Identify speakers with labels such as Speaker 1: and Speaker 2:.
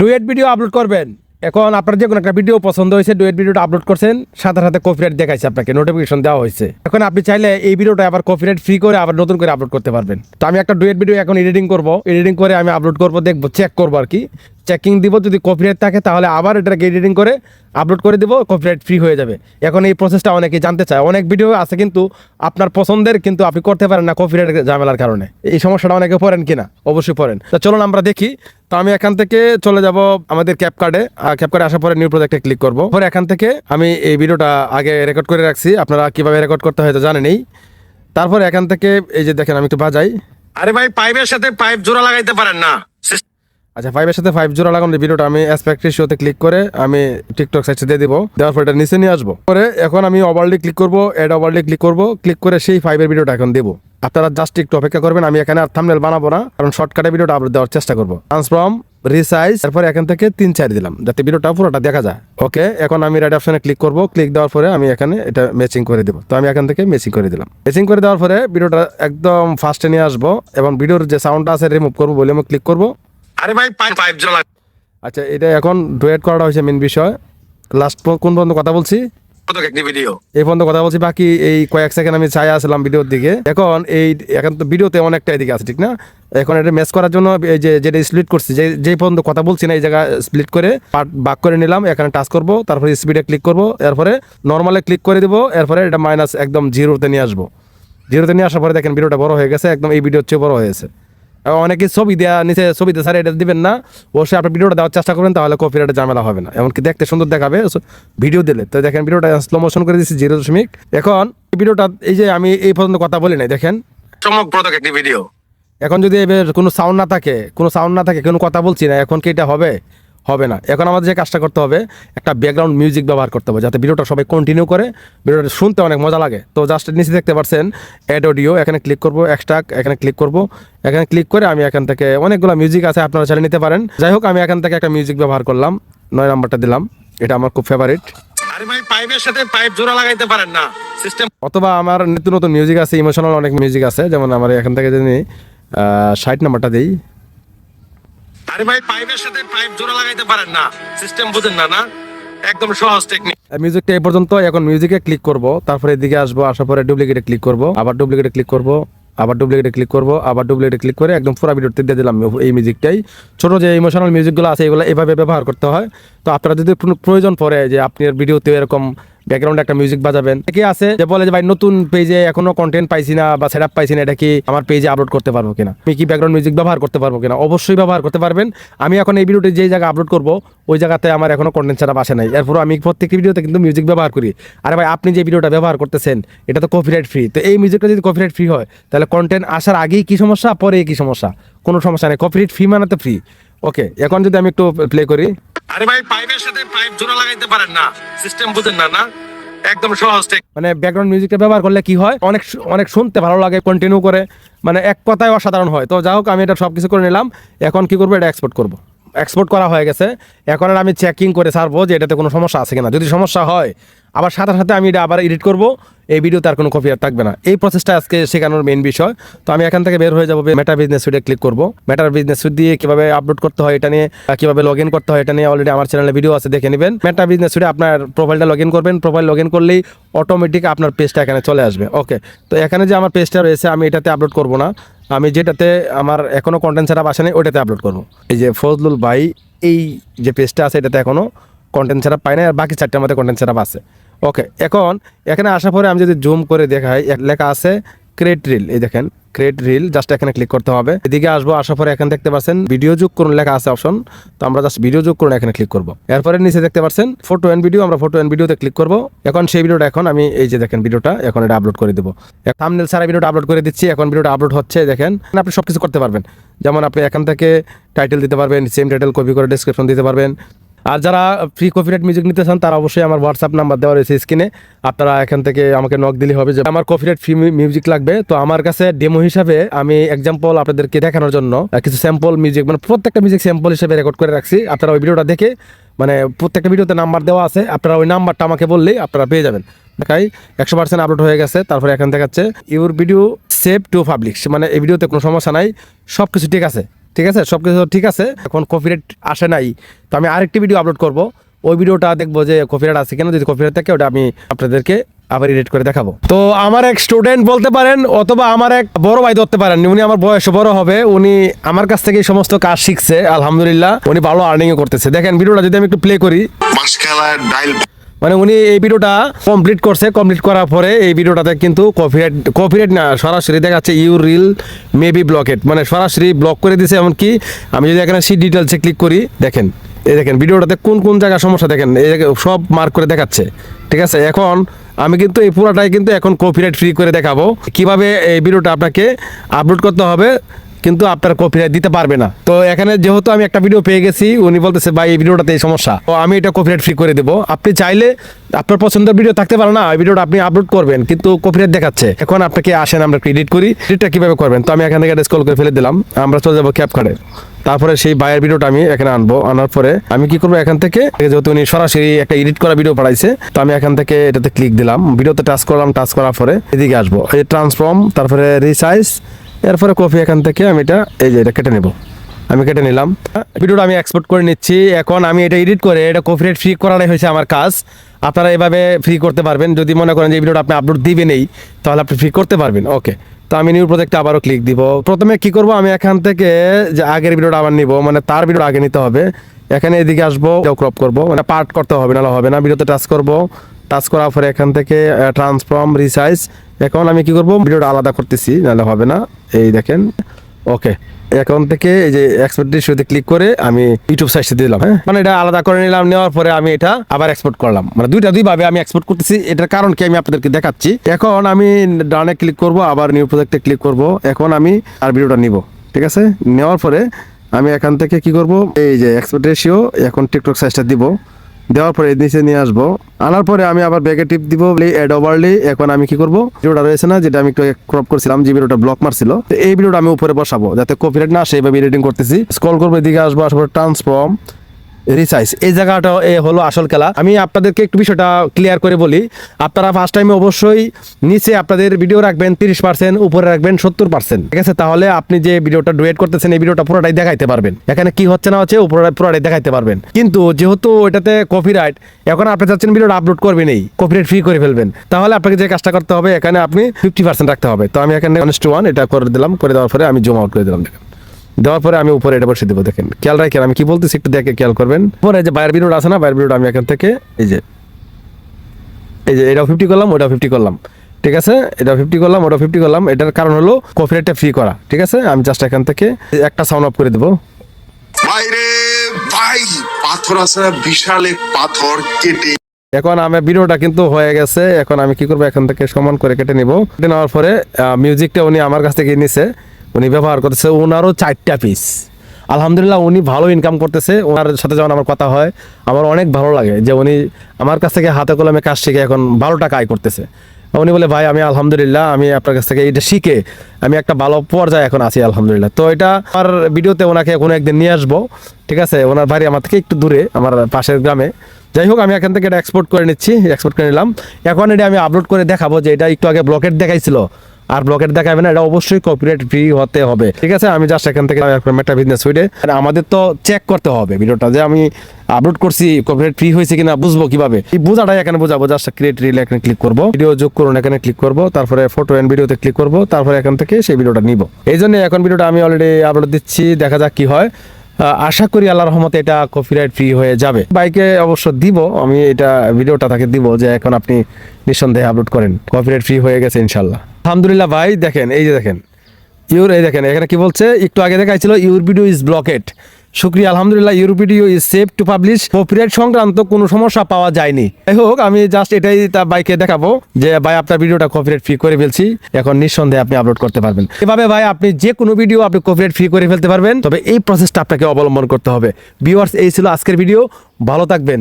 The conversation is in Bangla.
Speaker 1: ডুয়েট ভিডিও আপলোড করবেন। এখন আপনার যে কোনো একটা ভিডিও পছন্দ হয়েছে, ডুয়েট ভিডিওটা আপলোড করছেন, সাথে সাথে কপিরাইট দেখাইছে আপনাকে নোটিফিকেশন দেওয়া হয়েছে। এখন আপনি চাইলে এই ভিডিওটা আবার কপিরাইট ফ্রি করে আবার নতুন করে আপলোড করতে পারবেন। তো আমি একটা ডুয়েট ভিডিও এখন এডিটিং করব। এডিটিং করে আমি আপলোড করব, দেখব চেক করব আর কি। চেকিং দিব, যদি কপিরাইট থাকে তাহলে আবার এটাকে এডিটিং করে আপলোড করে দিব কপিরাইট ফ্রি হয়ে যাবে। এখন এই প্রসেসটা অনেকে জানতে চায়। অনেক ভিডিও আছে কিন্তু আপনার পছন্দের কিন্তু আপনি করতে পারেন না কপিরাইট ঝামেলার কারণে। এই সমস্যাটা অনেকে পড়েন কিনা? অবশ্যই পড়েন। তো চলুন আমরা দেখি তো আমি এখান থেকে চলে যাব আমাদের ক্যাপ কার্ডে ক্যাপ কার্ডে আসার পরে নিউ প্রজেক্টে ক্লিক করব। পরে এখান থেকে আমি এই ভিডিওটা আগে রেকর্ড করে রাখছি। আপনারা কীভাবে রেকর্ড করতে হয় তো জানেনই তারপরে এখান থেকে এই যে দেখেন আমি একটু বাজাই।
Speaker 2: আরে ভাই পাইপের সাথে পাইপ জোড়া লাগাইতে পারেন না।
Speaker 1: আচ্ছা ফাইভের সাথে ফাইভ জোড়া লাগানো ভিডিওটা আমি অ্যাসপেক্ট রেশিওতে ক্লিক করে আমি টিকটক সাইটে দিয়ে দিব। দেওয়ার পর এটা নিচে নিয়ে আসব। পরে এখন আমি ওভারলি ক্লিক করব এড ওভারলি ক্লিক করব। ক্লিক করে সেই ফাইভের ভিডিওটা এখন দেবো। আপনারা জাস্ট একটু অপেক্ষা করবেন আমি এখানে আর থামনেল বানাবো না কারণ শর্টকাটে ভিডিওটা আপলোড দেওয়ার চেষ্টা করব। ট্রান্সফর্ম রিসাইজ তারপরে এখান থেকে তিন চার দিলাম যাতে ভিডিওটা পুরোটা দেখা যায়। ওকে এখন আমি রাইট অপশনে ক্লিক করব ক্লিক দেওয়ার পরে আমি এখানে এটা ম্যাচিং করে দেবো। তো আমি এখান থেকে ম্যাচিং করে দিলাম। ম্যাচিং করে দেওয়ার পরে ভিডিওটা একদম ফার্স্টে নিয়ে আসব এবং ভিডিওর যে সাউন্ডটা আছে রিমুভ করব বলে আমি ক্লিক করব।
Speaker 2: আরে ভাই পাইপ জোড়া
Speaker 1: আচ্ছা এটা এখন ডুয়েট করাটা হয়েছে মেন বিষয়। লাস্ট কোন পর্যন্ত কথা বলছি? এই পর্যন্ত কথা বলছি, বাকি এই কয়েক সেকেন্ড আমি চাই আসলাম ভিডিওর দিকে। এখন এই, এখন তো ভিডিওতে অনেকটা এদিকে আছে, ঠিক না? এখন এটা ম্যাচ করার জন্য এই যে, যেটা স্প্লিট করছি, যে যেই পর্যন্ত কথা বলছি না, এই জায়গায় স্প্লিট করে পার্ট বাক করে নিলাম, এখানে টাচ করব, তারপরে স্পিডে ক্লিক করব, এরপরে নর্মালে ক্লিক করে দিব, এরপরে এটা মাইনাস একদম জিরোতে নিয়ে আসব। জিরোতে নিয়ে আসার পরে দেখেন ভিডিওটা বড় হয়ে গেছে, একদম এই ভিডিওর চেয়ে বড় হয়েছে অনেকে ছবি দেওয়া নিচে ছবি দিয়ে স্যার এটা দিবেন না। অবশ্যই আপনি ভিডিওটা দেওয়ার চেষ্টা করবেন তাহলে কপিরাইটের ঝামেলা হবে না। এমনকি দেখতে সুন্দর দেখাবে ভিডিও দিলে। তো দেখেন ভিডিওটা স্লো মোশন করে দিচ্ছি জিরো দশমিক। এখন ভিডিওটা এই যে আমি এই পর্যন্ত কথা বলি নাই দেখেন।
Speaker 2: চমকপ্রদক একটি ভিডিও
Speaker 1: এখন যদি এবার কোনো সাউন্ড না থাকে কোনো সাউন্ড না থাকে কোনো কথা বলছি না এখন কি এটা হবে? হবে না। এখন আমাদের যে কাজটা করতে হবে একটা ব্যাকগ্রাউন্ড মিউজিক ব্যবহার করতে হবে যাতে ভিডিওটা সবাই কন্টিনিউ করে ভিডিওটা শুনতে অনেক মজা লাগে। তো জাস্ট নিচে দেখতে পাচ্ছেন অ্যাড অডিও এখানে ক্লিক করব এক্সট্রাক এখানে ক্লিক করব। এখানে ক্লিক করে আমি এখান থেকে অনেকগুলো মিউজিক আছে আপনারা চালিয়ে নিতে পারেন। যাই হোক আমি এখান থেকে একটা মিউজিক ব্যবহার করলাম নয় নাম্বারটা দিলাম এটা আমার খুব ফেভারিট
Speaker 2: আরে ভাই পাইপের সাথে পাইপ জোড়া লাগাইতে পারেন না। সিস্টেম
Speaker 1: অথবা আমার নিত্য নতুন মিউজিক আছে ইমোশনাল অনেক মিউজিক আছে যেমন আমার এখান থেকে যদি ষাট নাম্বারটা দিই।
Speaker 2: আরে ভাই পাইপের সাথে পাইপ জোড়া লাগাইতে পারেন না। সিস্টেম বুঝেন না না? একদম সহজ টেকনিক
Speaker 1: মিউজিকটা এই পর্যন্ত, এখন মিউজিকে ক্লিক করব, তারপরে এদিকে আসব, আসার পরে ডুপ্লিকেটে ক্লিক করব, আবার ডুপ্লিকেটে ক্লিক করব, আবার ডুপ্লিকেটে ক্লিক করব, আবার ডুপ্লিকেটে ক্লিক করে একদম পুরো ভিডিওতে দিয়ে দিলাম এই মিউজিকটাই ছোট যে ইমোশনাল মিউজিকগুলো আছে, এগুলো এভাবে ব্যবহার করতে হয়। তো আপনারা যদি প্রয়োজন পড়ে যে আপনার ভিডিওতে এরকম ব্যাকগ্রাউন্ডে একটা মিউজিক বাজাবেন। কি আছে যে বলে যে, ভাই, নতুন পেজে এখনও কন্টেন্ট পাইছি না বা সেট পাইছি না, এটা কি আমার পেজে আপলোড করতে পারব কিনা? আমি কি ব্যাকগ্রাউন্ড মিউজিক ব্যবহার করতে পারব কিনা? অবশ্যই ব্যবহার করতে পারবেন। আমি এখন এই ভিডিওটি যেই জায়গায় আপলোড করব, ওই জায়গাতে আমার এখনও কন্টেন্ট সেট আসে নাই। এরপর আমি প্রত্যেকটি ভিডিওতে কিন্তু মিউজিক ব্যবহার করি। আরে ভাই, আপনি যে ভিডিওটা ব্যবহার করতেছেন, এটা তো কপিরাইট ফ্রি তো এই মিউজিকটা যদি কপিরাইট ফ্রি হয়, তাহলে কন্টেন্ট আসার আগেই কি সমস্যা পরে কি সমস্যা? কোনো সমস্যা নেই। কপিরাইট ফ্রি মানে তো ফ্রি ওকে এখন যদি আমি একটু প্লে করি।
Speaker 2: আরে ভাই, পাইপের সাথে পাইপ জোড়া লাগাইতে পারেন না। সিস্টেম বুঝেন না না? একদম সহজ
Speaker 1: মানে ব্যাকগ্রাউন্ড মিউজিকটা ব্যবহার করলে কি হয়? অনেক অনেক শুনতে ভালো লাগে কন্টিনিউ করে। মানে এক কথায় অসাধারণ হয়। তো যা হোক, আমি এটা সব কিছু করে নিলাম। এখন কি করব? এটা এক্সপোর্ট করব। এক্সপোর্ট করা হয়ে গেছে। এখন আর আমি চেকিং করে সারবো যে এটাতে কোনো সমস্যা আছে কিনা। যদি সমস্যা হয়, আবার সাথে সাথে আমি এটা আবার এডিট করব, এই ভিডিওতে আর কোনো কপি আর থাকবে না। এই প্রসেসটা আজকে শেখানোর মেন বিষয়। তো আমি এখান থেকে বের হয়ে যাব মেটা বিজনেস সুইটে ক্লিক করব। মেটার বিজনেস সুইট দিয়ে কীভাবে আপলোড করতে হয় এটা নিয়ে কীভাবে লগ ইন করতে হয় এটা নিয়ে অলরেডি আমার চ্যানেলে ভিডিও আছে, দেখে নেবেন। মেটা বিজনেস সুইটে আপনার প্রোফাইলটা লগ ইন করবেন। প্রোফাইল লগ ইন করলেই অটোমেটিক আপনার পেজটা এখানে চলে আসবে। ওকে তো এখানে যে আমার পেজটা রয়েছে, আমি এটাতে আপলোড করব না। আমি যেটাতে আমার এখনও কন্টেন্ট সেট আসে নাই ওটাতে আপলোড করব। এই যে ফজলুল ভাই, এই যে পেজটা আছে, এটাতে এখনও কন্টেন্ট সেট পাই না আর বাকি চারটে আমাদের কন্টেন্ট সেট আছে। ওকে এখন এখানে আসার পরে আমি যদি জুম করে দেখাই লেখা আছে ক্রিয়েট রিল এই দেখেন ক্রিয়েট রিল জাস্ট এখানে ক্লিক করতে হবে। এদিকে আসব, আসার পরে এখানে দেখতে পাচ্ছেন ভিডিও যোগ করুন লেখা আছে অপশন তো আমরা জাস্ট ভিডিও যোগ করুন, এখানে ক্লিক করব। এরপরে নিচে দেখতে পাচ্ছেন ফটো এন্ড ভিডিও আমরা ফটো এন্ড ভিডিওতে ক্লিক করব। এখন সেই ভিডিওটা এখন আমি এই যে দেখেন ভিডিওটা এখন এটা আপলোড করে দেবো। থামনেল সারা ভিডিওটা আপলোড করে দিচ্ছি, এখন ভিডিওটা আপলোড হচ্ছে, দেখেন, আপনি সব কিছু করতে পারবেন। যেমন আপনি এখান থেকে টাইটেল দিতে পারবেন সেম টাইটেল কপি করে ডিসক্রিপশন দিতে পারবেন। আর যারা ফ্রি কপিরাইট মিউজিক নিতে চান, তারা অবশ্যই আমার হোয়াটসঅ্যাপ নাম্বার দেওয়া রয়েছে স্ক্রিনে আপনারা এখান থেকে আমাকে নক দিলে হবে যে, আমার কপিরাইট ফ্রি মিউজিক লাগবে। তো আমার কাছে ডেমো হিসাবে আমি এক্সাম্পল আপনাদেরকে দেখানোর জন্য কিছু স্যাম্পল মিউজিক মানে প্রত্যেকটা মিউজিক স্যাম্পল হিসেবে রেকর্ড করে রাখছি। আপনারা ওই ভিডিওটা দেখে মানে প্রত্যেকটা ভিডিওতে নাম্বার দেওয়া আছে, আপনারা ওই নাম্বারটা আমাকে বললেই আপনারা পেয়ে যাবেন। দেখাই, একশো পার্সেন্ট আপলোড হয়ে গেছে, তারপরে এখান দেখাচ্ছে your video save to public মানে এই ভিডিওতে কোনো সমস্যা নাই সব কিছু ঠিক আছে। ঠিক আছে? সব কিছু ঠিক আছে? এখন কপিরাইট আসে নাই। তো আমি আরেকটি ভিডিও আপলোড করব। ওই ভিডিওটা দেখব যে কপিরাইট আছে কেন। যদি কপিরাইট থাকে, ওটা আমি আপনাদেরকে আবার এডিট করে দেখাবো। তো আমার এক স্টুডেন্ট বলতে পারেন, অথবা আমার এক বড় ভাই ধরতে পারেন। উনি আমার বয়স বড় হবে। উনি আমার কাছ থেকে সমস্ত কাজ শিখছে, আলহামদুলিল্লাহ। উনি ভালো আর্নিংও করতেছে। দেখেন ভিডিওটা যদি আমি একটু প্লে করি। মানে উনি এই ভিডিওটা কমপ্লিট করছে কমপ্লিট করার পরে এই ভিডিওটাতে কিন্তু কপিরাইট কপিরাইট না, সরাসরি দেখাচ্ছে ইউ রিল মেবি ব্লকেট মানে সরাসরি ব্লক করে দিছে, এমনকি আমি যদি এখানে সি ডিটেলসে ক্লিক করি, দেখেন, এই দেখেন, ভিডিওটাতে কোন কোন জায়গায় সমস্যা দেখেন, এই সব মার্ক করে দেখাচ্ছে। ঠিক আছে? এখন আমি কিন্তু এই পুরোটাই কিন্তু এখন কপিরাইট ফ্রি করে দেখাবো। কীভাবে এই ভিডিওটা আপনাকে আপলোড করতে হবে কিন্তু আপনার কপিরাইট দিতে পারবে না। তো এখানে যেহেতু আমি একটা ভিডিও পেয়ে গেছি, উনি বলতেছে, ভাই, এই ভিডিওটাতে এই সমস্যা। তো আমি এটা কপিরাইট ফ্রি করে দেবো। আপনি চাইলে আপনার পছন্দের ভিডিও থাকতে পারে না ভিডিওটা আপনি আপলোড করবেন, কিন্তু কপিরাইট দেখাচ্ছে। এখন আপনাকে আসেন, আমরা ক্রেডিট করি। এডিটটা কীভাবে করবেন? তো আমি এখান থেকে স্কল করে ফেলে দিলাম। আমরা চলে যাব ক্যাপ কার্ডে তারপরে সেই বাইরের ভিডিওটা আমি এখানে আনব। আনার পরে আমি কি করব এখান থেকে, যেহেতু উনি সরাসরি একটা এডিট করা ভিডিও পাঠাইছে তো আমি এখান থেকে এটাতে ক্লিক দিলাম। ভিডিওতে টাচ করলাম টাচ করার পরে এদিকে আসব। এই ট্রান্সফর্ম তারপরে রিসাইজ এরপরে কপি এখান থেকে আমি এটা, এই যে এটা কেটে নেব। আমি কেটে নিলাম। ভিডিওটা আমি এক্সপোর্ট করে নিচ্ছি। এখন আমি এটা এডিট করে এটা কপি রেট ফ্রি করাটাই হয়েছে আমার কাজ। আপনারা এভাবে ফ্রি করতে পারবেন। যদি মনে করেন যে ভিডিওটা আপনি আপলোড দিবেনই তাহলে আপনি ফ্রি করতে পারবেন। ওকে তো আমি নিউ প্রজেক্টে আবারও ক্লিক দিব। প্রথমে কি করব? আমি এখান থেকে যে আগের ভিডিওটা আবার নিব। মানে তার ভিডিও আগে নিতে হবে। এখানে এদিকে আসব ক্রপ করব। মানে পার্ট করতে হবে, নাহলে হবে না। ভিডিওতে টাচ করব। টাচ করার পরে এখান থেকে ট্রান্সফর্ম রিসাইজ এখন আমি কি করব? ভিডিওটা আলাদা করতেছি, নাহলে হবে না। এই দেখেন। ওকে এখন থেকে এই যে এক্সপোর্ট ইস্যুতে ক্লিক করে আমি ইউটিউব সাইটে দিলাম হ্যাঁ? মানে এটা আলাদা করে নিলাম, নেওয়ার পরে আমি এটা আবার এক্সপোর্ট করলাম। মানে দুইটা, দুইভাবে আমি এক্সপোর্ট করতেছি। এটার কারণ কি আমি আপনাদেরকে দেখাচ্ছি। এখন আমি ডানে ক্লিক করব, আবার নিউ প্রজেক্টে ক্লিক করব। এখন আমি আর ভিডিওটা নিব, ঠিক আছে? নেওয়ার পরে আমি এখান থেকে কি করব? এই যে এক্সপোর্ট রেশিও এখন টিকটক সাইজটা দিব। দেওয়ার পরে নিচে নিয়ে আসব। আনার পরে আমি আবার ব্যাগে টিপ দিব এড ওভারলি এখন আমি কি করব? ভিডিওটা রয়েছে না, যেটা আমি একটু ক্রপ করছিলাম, যে ভিডিওটা ব্লক মারছিল। তো এই ভিডিওটা আমি উপরে বসাবো, যাতে কপিরাইট না আসে এইভাবে এডিটিং করতেছি। স্কল করব, এদিকে আসব আসব ট্রান্সফর্ম রিসাইজ এই জায়গাটা হলো আসল খেলা। আমি আপনাদেরকে একটু বিষয়টা ক্লিয়ার করে বলি। আপনারা ফার্স্ট টাইমে অবশ্যই নিচে আপনাদের ভিডিও রাখবেন, তিরিশ পার্সেন্ট উপরে রাখবেন, সত্তর পার্সেন্ট ঠিক আছে? তাহলে আপনি যে ভিডিওটা ডুয়েট করতেছেন, এই ভিডিওটা পুরোটাই দেখাইতে পারবেন। এখানে কি হচ্ছে না হচ্ছে, উপরে পুরোটাই দেখাইতে পারবেন। কিন্তু যেহেতু ওইটাতে কপিরাইট এখন আপনি চাচ্ছেন ভিডিওটা আপলোড করবেন এই কপিরাইট ফ্রি করে ফেলবেন। তাহলে আপনাকে যে কাজটা করতে হবে, এখানে আপনি ফিফটি পার্সেন্ট রাখতে হবে। তো আমি এখানে ওয়ান এটা করে দিলাম, করে দেওয়ার পরে আমি জুম আউট করে দিলাম। দেওয়ার পরে আমি উপরে এটা বসে দেবো দেখেন। খেয়াল রাখেন আমি কি বলতেছি একটু দেখে খেয়াল করবেন। পরে যে বাইরের ভিডিওটা আছে না বাইরের ভিডিওটা আমি এখান থেকে এই যে এই যে এটাও ফিফটি করলাম ওটাও ফিফটি করলাম। ঠিক আছে? এটা ফিফটি করলাম ওটা ফিফটি করলাম। এটার কারণ হলো কপিরাইটটা ফ্রি করা। ঠিক আছে? আমি জাস্ট এখান থেকে একটা সাউন্ড অফ করে দেবো।
Speaker 3: বাইরে ভাই পাথর আছে বিশাল এক পাথর কেটে।
Speaker 1: এখন আমার ভিডিওটা কিন্তু হয়ে গেছে। এখন আমি কি করব? এখান থেকে সমান করে কেটে নিব। কেটে নেওয়ার পরে মিউজিকটা উনি আমার কাছ থেকে নিছে। উনি ব্যবহার করতেছে ওনারও চারটা পিস আলহামদুলিল্লাহ উনি ভালো ইনকাম করতেছে, ওনার সাথে যখন আমার কথা হয়, আমার অনেক ভালো লাগে যে উনি আমার কাছ থেকে হাতে কলমে কাজ শিখে এখন ভালো টাকা আয় করতেছে। উনি বলে, ভাই, আমি আলহামদুলিল্লাহ, আমি আপনার কাছ থেকে এটা শিখে আমি একটা ভালো পর্যায়ে এখন আছি, আলহামদুলিল্লাহ। তো এটা আমার ভিডিওতে ওনাকে কোনো একদিন নিয়ে আসব, ঠিক আছে? ওনার বাড়ি আমার থেকে একটু দূরে, আমার পাশের গ্রামে। যাই হোক, আমি এখান থেকে এটা এক্সপোর্ট করে নিচ্ছি এক্সপোর্ট করে নিলাম। এখন এটা আমি আপলোড করে দেখাবো যে এটা একটু আগে ব্লকেট দেখাইছিল। আর ব্লকেট দেখাবে না, এটা অবশ্যই কপিরাইট ফ্রি হতে হবে। ঠিক আছে? আমি জাস্ট এখান থেকে একটা বিজনেস হইলে আমাদের তো চেক করতে হবে ভিডিওটা যে আমি আপলোড করছি কপিরাইট ফ্রি হয়েছে কিনা, বুঝব কীভাবে? এই বোঝাটাই এখানে বোঝাবো জাস্ট ক্রিয়েট রিল এখানে ক্লিক করব। ভিডিও যোগ করুন, এখানে ক্লিক করব, তারপরে ফটো এন্ড ভিডিওতে ক্লিক করব, তারপরে এখান থেকে সেই ভিডিওটা নিব। এই জন্য এখন ভিডিওটা আমি অলরেডি আপলোড দিচ্ছি, দেখা যাক কি হয়। আশা করি আল্লাহ রহমতে এটা কপিরাইট ফ্রি হয়ে যাবে। বাইকে অবশ্য দিব, আমি এটা ভিডিওটা তাকে দিব যে এখন আপনি নিঃসন্দেহে আপলোড করেন। কপিরাইট ফ্রি হয়ে গেছে ইনশাল্লাহ আলহামদুলিল্লাহ ভাই, দেখেন, এই যে দেখেন, ইউর, এই দেখেন, এখানে কি বলছে? একটু আগে দেখাইছিল, ইউর ভিডিও ইজ ব্লকেড. শুক্রিয়া, আলহামদুলিল্লাহ, your video is safe to publish copyright সংক্রান্ত কোনো সমস্যা পাওয়া যায়নি। যাই হোক, আমি জাস্ট এটাই তার বাইকে দেখাবো, যে ভাই আপনার ভিডিওটা কপিরাইট ফ্রি করে ফেলছি, এখন নিঃসন্দেহে আপনি আপলোড করতে পারবেন। এভাবে ভাই, আপনি যে কোনো ভিডিও আপনি কপিরাইট ফ্রি করে ফেলতে পারবেন, তবে এই প্রসেসটা আপনাকে অবলম্বন করতে হবে। ভিউয়ার্স এই ছিল আজকের ভিডিও ভালো থাকবেন।